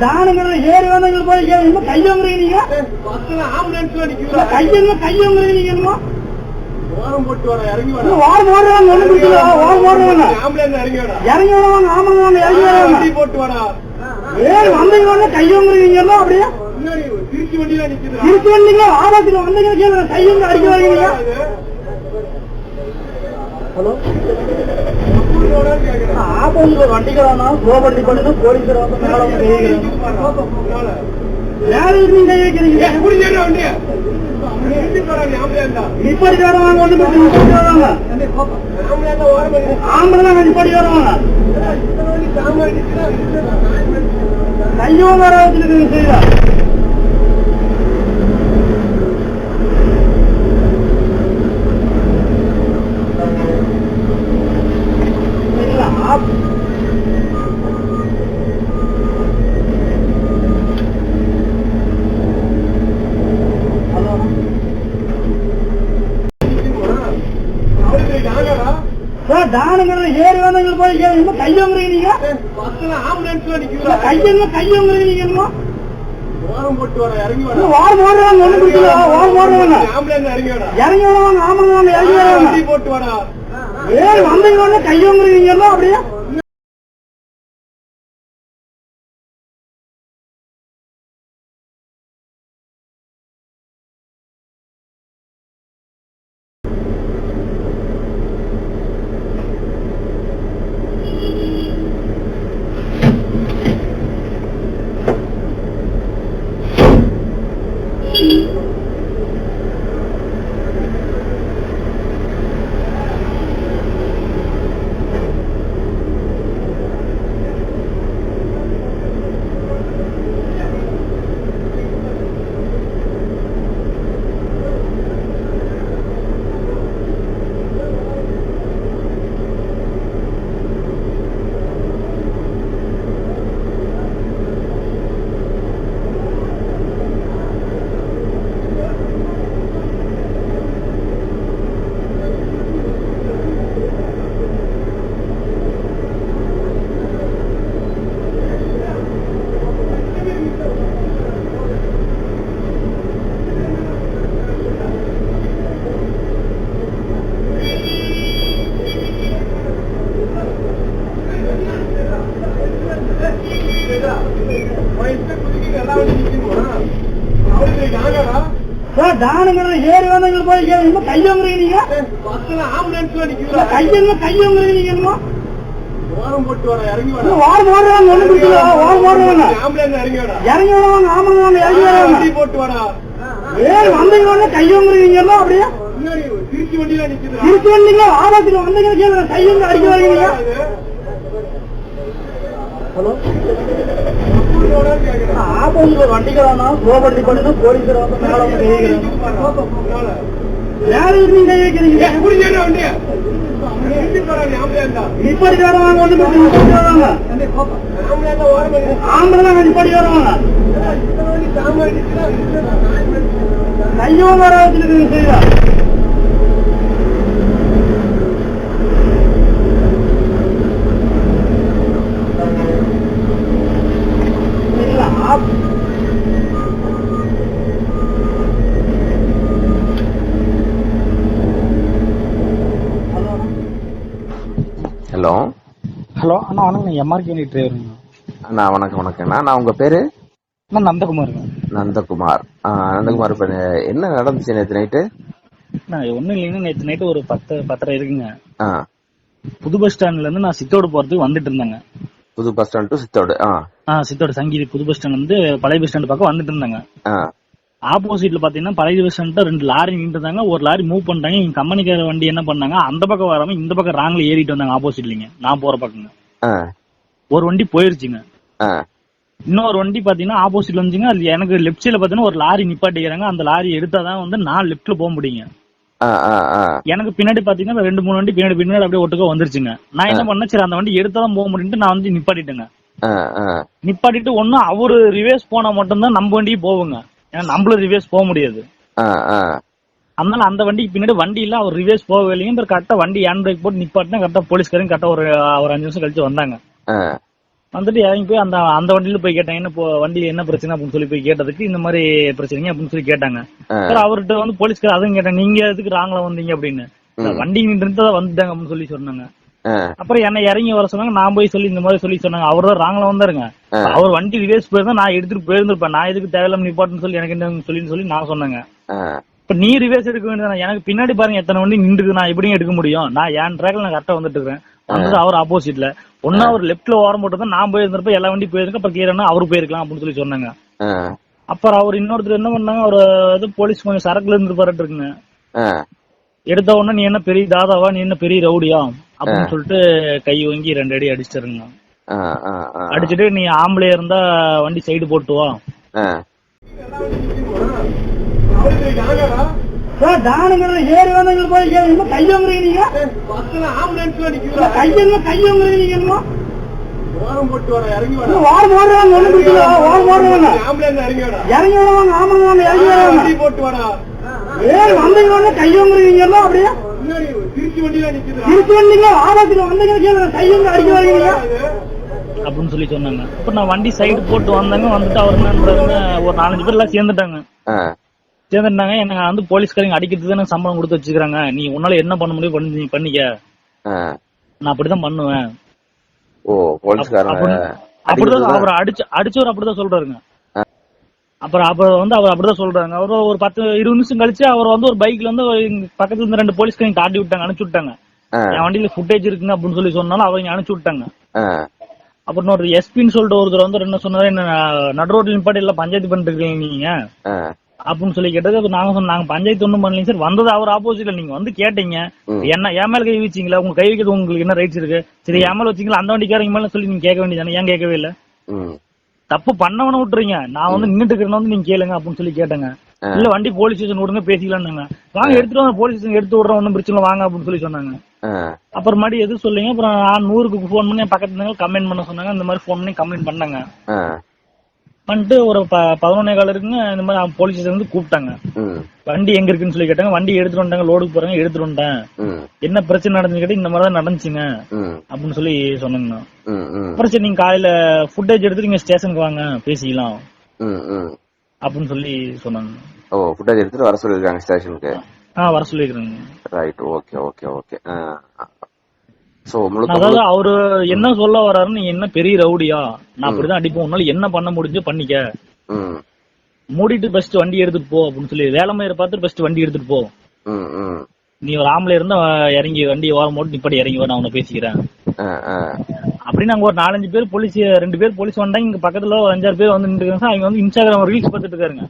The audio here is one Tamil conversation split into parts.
சார் தானுங்கிறது ஏறி வந்தவங்க போய் கேளுங்க நிக்கிறா. கையங்க கையங்கிறீங்க நீங்க என்னமோ? ஓரம் போட்டு வர இறங்கி வர வாரம் ஓடுறாங்க ஒண்ணு ஓடுறாங்க ஆம்புலன்ஸ் இறங்கி வர இறங்கி வருவாங்க ஆமாங்க வாங்க இறங்கி வருவாங்க வண்டி போட்டு வரா ஏறி வந்தவங்க வந்து கையங்கிறீங்க எல்லாம் அப்படியே? திருச்சி வண்டியில நிக்குது இருக்கு வந்தீங்களா ஆபத்துல வந்தீங்க கேளுங்க கையங்க அடிக்க வரீங்க ஹலோ? ஆபத்துல வண்டிக்கிறானா கோபடி பண்ணி போலீஸ் வந்து மேல வந்து. மேல இருந்து கை வைக்கிறீங்க நிப்பாடி வரவாங்க ஒண்ணு மட்டும் நிப்பாடி வருவாங்க ஆம்பளை தான் நிப்பாடி வருவாங்க கையும் வர வச்சுருக்கு செய்தா இல்ல ஆப் ஹலோ சார் தானுங்கிறது ஏறி வந்தவங்க போய் கேளுங்க கையங்கிறீங்க நீங்க? கையங்க கையங்கிறீங்க நீங்க என்னமோ? போட்டு வர இறங்கி வர. வாரம் ஓடுறாங்க ஒண்ணு பிடிக்கல வாரம் ஓடுறாங்க. ஆம்புலன்ஸ் இறங்கி வர. இறங்கி வருவாங்க ஆமாங்க இறங்கி வருவாங்க. போட்டு வரா. ஏன் வந்தவங்க வந்து அப்படியே சார் தானுங்கிறது ஏறி வந்தவங்க போய் கேளுங்க கையங்கிறீங்க கையங்க கையங்கிறீங்க என்னமோ? போட்டு வர இறங்கி வர வாரம் ஓடுறாங்க ஒண்ணு பிடிக்கல ஓடுறாங்க ஆம்புலன்ஸ் இறங்கி வர இறங்கி வருவாங்க வாங்க இறங்கி வருவாங்க. போட்டு வரா ஏறி வந்தவங்க வந்து கையங்கிறீங்க அப்படியே? திருச்சி வண்டியில நிக்குது இருக்கு வந்தீங்களா ஆபத்துல வந்தீங்க கையங்க அடிக்க வரீங்க ஹலோ? ஆபத்துல வண்டிக்கிறானா கோபடி பண்ணி போலீஸ் வந்து மேல வந்து கை வைக்கிறாங்க மேல இருந்து கை வைக்கிறீங்க வருவாங்க ஆம்பளை தான் நிப்பாடி வருவாங்க வர வச்சுருக்கு இல்ல ஆப் ஹலோ ஹலோ ஹலோ அண்ணா வணக்கம் எம்ஆர்கே டிரைவருங்க அண்ணா வணக்கம் வணக்கம்ண்ணா நான் உங்க பேரு? அண்ணா நந்தகுமாருங்க நந்தகுமார். நந்தகுமார் இப்ப என்ன நடந்துச்சு நேற்று நைட்டு? நான் ஒன்றும் இல்லைங்க. நேற்று நைட்டு ஒரு பத்து பத்தரை இருக்குங்க. ஆ. புது பஸ் ஸ்டாண்ட்ல இருந்து நான் சித்தோடு போறதுக்கு வந்துட்டு இருந்தேங்க. புது பஸ் ஸ்டாண்ட் டு சித்தோடு ஆ. ஆ சித்தோடு சங்கீதி புது பஸ் ஸ்டாண்ட் வந்து பழைய பஸ் ஸ்டாண்ட் பக்கம் வந்துட்டு இருந்தாங்க. ஆ. ஆப்போசிட்ல பாத்தீங்கன்னா பழைய பஸ் ஸ்டாண்ட் ரெண்டு லாரி நின்று இருந்தாங்க ஒரு லாரி மூவ் பண்ணிட்டாங்க. எங்க கம்பெனிக்கார வண்டி என்ன பண்ணாங்க? அந்த பக்கம் வராம இந்த பக்கம் ராங்ல ஏறிட்டு வந்தாங்க ஆப்போசிட்லிங்க நான் போற பக்கங்க. ஒரு வண்டி போயிருச்சுங்க. இன்னொரு வண்டி பாத்தீங்கன்னா ஆப்போசிட்ல வந்துச்சுங்க. அது எனக்கு லெஃப்ட் சைடுல பாத்தீங்கன்னா ஒரு லாரி நிப்பாட்டிக்கிறாங்க. அந்த லாரி எடுத்தாதான் வந்து நான் லெஃப்ட்ல போக முடியுங்க. எனக்கு பின்னாடி பாத்தீங்கன்னா ரெண்டு மூணு வண்டி பின்னாடி பின்னாடி அப்படியே ஒட்டுக்க வந்துருச்சுங்க. நான் என்ன பண்ணேன்? சரி அந்த வண்டி எடுத்தாதான் போக முடியும்ட்டு நான் வந்து நிப்பாட்டிட்டேங்க. நிப்பாட்டிட்டு ஒன்னும் அவரு ரிவேஸ் போனா மட்டும்தான் நம்ம வண்டியும் போகுங்க. ஏன்னா நம்மளும் ரிவேஸ் போக முடியாது. அதனால அந்த வண்டிக்கு பின்னாடி வண்டி இல்ல அவர் ரிவேஸ் போக இல்லைங்க. கரெக்டா வண்டி ஹேண்ட் பிரேக் போட்டு நிப்பாட்டினா கரெக்டா போலீஸ்காரங்க கரெக்டா ஒரு ஒரு அஞ்சு நிமிஷம் கழிச்சு வந்தாங்க. வந்துட்டு இறங்கி போய் அந்த அந்த வண்டியில போய் கேட்டாங்க என்ன வண்டியில என்ன பிரச்சனை அப்படின்னு சொல்லி போய் கேட்டதுக்கு இந்த மாதிரி பிரச்சனைங்க அப்படின்னு சொல்லி கேட்டாங்க. அப்புறம் அவர்கிட்ட வந்து போலீஸ்கார் அதுவும் கேட்டாங்க நீங்க எதுக்கு ராங்ல வந்தீங்க அப்படின்னு. வண்டி நின்று வந்துட்டாங்க அப்படின்னு சொல்லி சொன்னாங்க. அப்புறம் என்ன இறங்கி வர சொன்னாங்க நான் போய் சொல்லி இந்த மாதிரி சொல்லி சொன்னாங்க. அவர் தான் ராங்ல வந்தாருங்க. அவர் வண்டி ரிவேஸ் போயிருந்தா நான் எடுத்துட்டு போயிருந்திருப்பேன். நான் எதுக்கு தேவையில்லாம நிப்பாட்டுன்னு சொல்லி எனக்கு என்ன சொல்லி சொல்லி நான் சொன்னேங்க. இப்ப நீ ரிவேஸ் எடுக்க வேண்டியது எனக்கு பின்னாடி பாருங்க எத்தனை வண்டி நின்றுக்கு நான் எப்படியும் எடுக்க முடியும்? நான் என் ட்ராக்ல நான் கரெக்டா வந்துட்டு இருக்கேன் வந்தது அவர் ஆப்போசிட்ல ஒன்னா அவர் லெப்ட்ல ஓரம் போட்டு நான் போயிருந்தப்ப எல்லா வண்டி போயிருக்க அப்புறம் கீழே அவரு போயிருக்கலாம் அப்படின்னு சொல்லி சொன்னாங்க. அப்புறம் அவர் இன்னொருத்தர் என்ன பண்ணாங்க? அவர் இது போலீஸ் கொஞ்சம் சரக்குல இருந்து பாருட்டு இருக்குங்க. எடுத்த உடனே நீ என்ன பெரிய தாதாவா? நீ என்ன பெரிய ரவுடியா? அப்படின்னு சொல்லிட்டு கை வாங்கி ரெண்டு அடி அடிச்சிருங்க அடிச்சிட்டு நீ ஆம்பளையா இருந்தா வண்டி சைடு போட்டு சார் தானுங்கிறது ஏறி வந்தவங்களுக்கு போய் கேளு. இன்னும் கையங்கிறீங்க நீங்க கையங்க கையங்கிறீங்க நீங்க இன்னும். வாரம் ஓடுறாங்க பிரச்சனை இல்ல, வாரம் ஓடுறாங்க இறங்கி வருவாங்க ஆம்பளை வாங்க இறங்கி வருவாங்க. போட்டு வாடா. ஏறி வந்தீங்க உடனே கையங்கிறீங்க அப்படியே? திருச்சி வண்டியில திருப்பி வந்தீங்க ஆபத்துல வந்தீங்க கேளுங்க கையங்க அடிக்க வரீங்க அப்படின்னு சொல்லி சொன்னாங்க. இப்ப நான் வண்டி சைடு போட்டு வந்தாங்க வந்துட்டு அவர் என்னன்றாருங்க ஒரு நாலஞ்சு பேர் எல்லாம் சேர்ந்துட்டாங்க. சேர்ந்துட்டாங்க. எனக்கு வந்து போலீஸ்காரங்க அடிக்கிறதுக்கு எனக்கு சம்பளம் கொடுத்து வச்சுக்கிறாங்க. நீ உன்னால என்ன பண்ண முடியும்? பண்ணி பண்ணிக்க. நான் அப்படிதான் பண்ணுவேன். ஓ அப்படிதான் அவர் அடிச்சு அடிச்சவர் அப்படிதான் சொல்றாருங்க. அப்புறம் அப்புறம் வந்து அவர் அப்படிதான் சொல்றாங்க அவர் ஒரு பத்து இருபது நிமிஷம் கழிச்சு அவர் வந்து ஒரு பைக்ல வந்து பக்கத்துல இருந்த ரெண்டு போலீஸ்காரங்க காட்டி விட்டாங்க. அனுப்பிச்சு விட்டாங்க. என் வண்டியில ஃபுட்டேஜ் இருக்குங்க அப்படின்னு சொல்லி சொன்னாலும் அவங்க அனுப்பிச்சு விட்டாங்க. அப்புறம் ஒரு எஸ்பின்னு சொல்லிட்டு ஒருத்தர் வந்து என்ன சொன்னாரு. என்ன நடு ரோட்ல நிப்பாட்டி எல்லாம் பஞ்சாயத்து பண்ணிட்டு இருக்கீங்க நீங்க. அப்படின்னு சொல்லி கேட்டது நாங்க சொன்னோம் நாங்க பஞ்சாயத்து ஒண்ணும் பண்ணலீங்க சார். வந்தது அவர் ஆப்போசிட்ல நீங்க வந்து கேட்டீங்க. என்ன என் மேல கை வச்சீங்களா? உங்க கை வைக்கிறது உங்களுக்கு என்ன ரைட்ஸ் இருக்கு? சரி என் மேல வச்சீங்களா? அந்த வண்டிக்காரங்க மேல சொல்லி நீங்க கேட்க வேண்டியதானே ஏன் கேட்கவே இல்ல? தப்பு பண்ணவன விட்டுறீங்க நான் வந்து நின்னுட்டு இருக்கிறேன் வந்து நீங்க கேளுங்க அப்படின்னு சொல்லி கேட்டேங்க. இல்ல வண்டி போலீஸ் ஸ்டேஷன் விடுங்க பேசிக்கலாம்னாங்க. வாங்க எடுத்துட்டு வாங்க போலீஸ் ஸ்டேஷன் எடுத்து விடுறோம் ஒன்றும் பிரச்சனை வாங்க அப்படின்னு சொல்லி சொன்னாங்க. அப்புறம் மறுபடியும் எது சொல்லுங்க அப்புறம் நான் நூறுக்கு ஃபோன் பண்ணி பக்கத்துல கம்ப்ளைண்ட் பண்ண சொன்னாங்க. இந்த மாதிரி ஃபோன் பண்ணி கம்ப்ளைண்ட் பண்ணாங்க. பண்ணிட்டு ஒரு ப- பதினொன்னே கால் இருக்குங்க இந்த மாதிரி போலீஸ் ஸ்டேஷன் வந்து கூப்பிட்டாங்க. வண்டி எங்க இருக்குன்னு சொல்லி கேட்டாங்க. வண்டி எடுத்துட்டு வந்துட்டாங்க லோடுக்கு போறாங்க எடுத்துட்டு வந்துட்டேன். என்ன பிரச்சனை நடந்துச்சு கேட்டு இந்த மாதிரி தான் நடந்துச்சுங்க அப்படின்னு சொல்லி சொன்னாங்கண்ணா அப்புறம் சரி நீங்க காலையில ஃபுட்டேஜ் எடுத்துட்டு நீங்க ஸ்டேஷனுக்கு வாங்க பேசிக்கலாம். அப்படின்னு சொல்லி சொன்னாங்க. ஓ ஃபுட்டேஜ் எடுத்துட்டு வர சொல்லிருக்காங்க ஸ்டேஷனுக்கு? ஆ வர சொல்லிக்கிறேங்க ரைட் ஓகே ஓகே ஓகே அதாவது அவரு என்ன சொல்ல வர்றாரு நீ என்ன பெரிய ரவுடியா? நான் அப்படிதான் அடிப்போம் உன்னால என்ன பண்ண முடிஞ்சு பண்ணிக்க. மூடிட்டு பெஸ்ட் வண்டி எடுத்துட்டு போ அப்படின்னு சொல்லி வேலை மயிரை பார்த்து பெஸ்ட் வண்டி எடுத்துட்டு போ. நீ ஒரு ஆம்பளை இருந்தா இறங்கி வண்டி ஓரம் போட்டு நிப்பாடி இறங்கி நான் உன்னை பேசிக்கிறேன். அப்படின்னு அங்க ஒரு நாலஞ்சு பேர் போலீஸ் ரெண்டு பேர் போலீஸ் வந்தாங்க. இங்க பக்கத்துல ஒரு அஞ்சாறு பேர் வந்து நின்றுருக்காங்க அவங்க வந்து இன்ஸ்டாகிராம் ரீல்ஸ் பார்த்துட்டு இருக்காருங்க.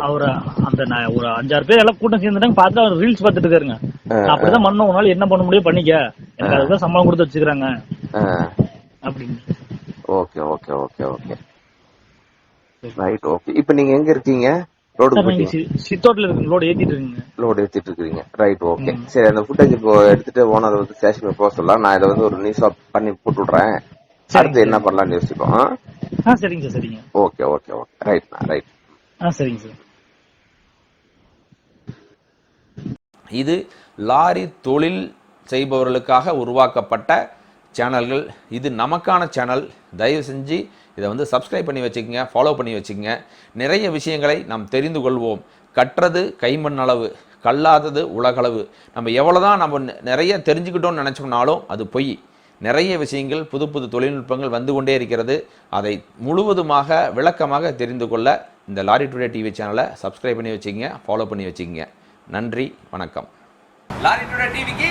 அவர் அந்த ஒரு அஞ்சாறு பேர் எல்லாம் கூட்டம் சேர்ந்துட்டாங்க. பார்த்து அவர் ரீல்ஸ் பார்த்துட்டு இருக்காருங்க. அப்படிதான் பண்ண உன்னால என்ன பண்ண முடியும் பண்ணிக்க. எனக்கு அதுதான் சம்பளம் கொடுத்து வச்சுக்கிறாங்க. அப்படின்னு. Okay okay okay okay. Right okay இப்போ நீங்க எங்க இருக்கீங்க? ரோடு சார் நீங்க போயிட்டீங்க சி- சித்தோட்டில் இருக்கு லோடு ஏத்திட்டு இருக்குங்க. லோடு எடுத்துட்டு இருக்கீங்க. ரைட் ஓகே சரி அந்த ஃபுட்டேஜ் இப்போ எடுத்துட்டு ஓனர் வந்து ஸ்டேஷனுக்கு போக சொல்லலாம். நான் இதை வந்து ஒரு நியூஸா பண்ணி போட்டு விடுறேன் அடுத்து என்ன பண்ணலாம்னு யோசிப்போம் ஆ? சரிங்க சார் சரிங்க. Okay okay okay right right ஆ சரிங்க சார். இது லாரி தொழில் செய்பவர்களுக்காக உருவாக்கப்பட்ட சேனல்கள். இது நமக்கான சேனல். தயவு செஞ்சு இதை வந்து சப்ஸ்கிரைப் பண்ணி வச்சுக்கோங்க ஃபாலோ பண்ணி வச்சுக்கோங்க. நிறைய விஷயங்களை நாம் தெரிந்து கொள்வோம். கற்றது கைமண் அளவு கல்லாதது உலகளவு. நம்ம எவ்வளோ தான் நம்ம நிறைய தெரிஞ்சுக்கிட்டோம்னு நினச்சோம்னாலும் அது பொய். நிறைய விஷயங்கள் புது புது தொழில்நுட்பங்கள் வந்து கொண்டே இருக்கிறது. அதை முழுவதுமாக விளக்கமாக தெரிந்து கொள்ள இந்த லாரி டுடே டிவி சேனலை சப்ஸ்கிரைப் பண்ணி வச்சுக்கங்க ஃபாலோ பண்ணி வச்சுக்கங்க. நன்றி வணக்கம். லாரி டுடே டிவிக்கு